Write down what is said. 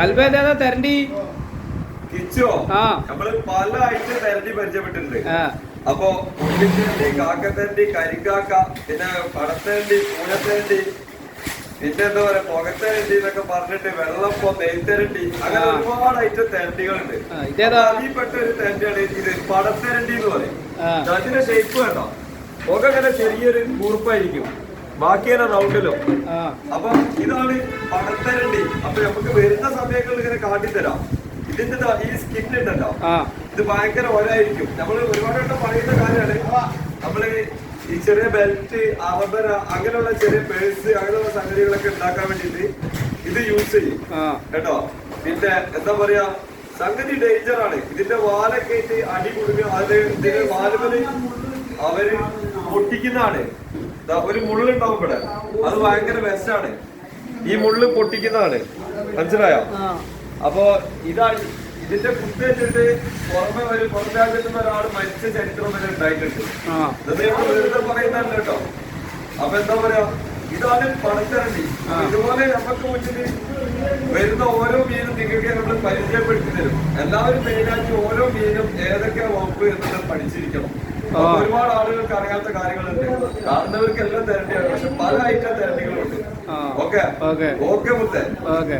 കൽബേന്റെ ഏതാ? തരണ്ടി. കിച്ചോ. നമ്മൾ പല ഐറ്റം തെരഞ്ഞു പരിചയപ്പെട്ടിട്ടുണ്ട്. അപ്പൊ ഉള്ളിത്തേണ്ടി കാക്കത്തേണ്ടി കരിക്കാക്ക പിന്നെ പടത്തേണ്ടി പൂനത്തേണ്ടി പിന്നെ എന്താ പറയാ പുകത്തേണ്ടി എന്നൊക്കെ പറഞ്ഞിട്ട് വെള്ളപ്പം നെയ്ത്തരണ്ടി അങ്ങനെ. ഒരുപാട് ഐറ്റം തെരണ്ടികളുണ്ട്? അതിൽപ്പെട്ട ഒരു തെരണ്ടിയാണ് ഇത് പടത്തേരണ്ടി എന്ന് പറയും. അതിന്റെ ഷേപ്പ് കണ്ടോ? പുക ഇങ്ങനെ ചെറിയൊരു കൂർപ്പായിരിക്കും ബാക്കിയാണ് റൗണ്ടിലോ അപ്പൊ ഇതാണ് പടത്തരണ്ടി അപ്പൊ നമുക്ക് വരുന്ന സമയങ്ങളിൽ ഇങ്ങനെ കാട്ടിത്തരാം. ഇതിന്റെ ഈ സ്കിൻ ഉണ്ടല്ലോ. ആ. ഇത് ഭയങ്കര ഒരായിരിക്കും നമ്മൾ ഒരുപാട് വട്ടം പറയുന്ന കാര്യമാണ്. നമ്മൾ ഈ ചെറിയ ബെൽറ്റ് അറബര അങ്ങനെയുള്ള ചെറിയ പേഴ്സ് അങ്ങനെയുള്ള സംഗതികളൊക്കെ ഉണ്ടാക്കാൻ വേണ്ടിയിട്ട് ഇത് യൂസ് ചെയ്യും. ആ. കേട്ടോ? പിന്നെ എന്താ പറയാ സംഗതി ഡേഞ്ചർ ആണ്. ഇതിന്റെ വാലൊക്കെ ഇട്ട് അടി കൊടുക്കുക അത് ഇതിന്റെ വാലുമൽ അവർ പൊട്ടിക്കുന്നതാണ്. ദാ ഒരു മുള്ളുണ്ടാവും ഇവിടെ. അത് ഭയങ്കര ബെസ്റ്റാണ് ഈ മുള്ള് പൊട്ടിക്കുന്നതാണ്. മനസ്സിലായോ? അപ്പോ ഇതാ ഇതിന്റെ കുത്തേറ്റിട്ട് പുറമെ ഒരു പുറം രാജ്യത്ത് നിന്ന് ഒരാൾ മരിച്ച ചരിത്രം വരെ ഉണ്ടായിട്ടുണ്ട്. വെറുതെ പറയുന്നതല്ല കേട്ടോ. അപ്പൊ എന്താ പറയാ? ഇതാണ് പണത്തിരണ്ടി. ഇതുപോലെ നമുക്ക് മുന്നിൽ വരുന്ന ഓരോ മീനും നിങ്ങൾക്ക് നമ്മൾ പരിചയപ്പെടുത്തി തരും. എല്ലാവരും മെയിനായിട്ട് ഓരോ മീനും ഏതൊക്കെ വകുപ്പ് എന്നുള്ളത് പഠിച്ചിരിക്കണം. ഒരുപാട് ആളുകൾക്ക് അറിയാത്ത കാര്യങ്ങളുണ്ട്. കാണുന്നവർക്ക് എല്ലാം തരണ്ടിയാണ്. പക്ഷെ പല ഐറ്റം. Okay okay. ഓക്കെ. മുത്തേ. ഓക്കെ.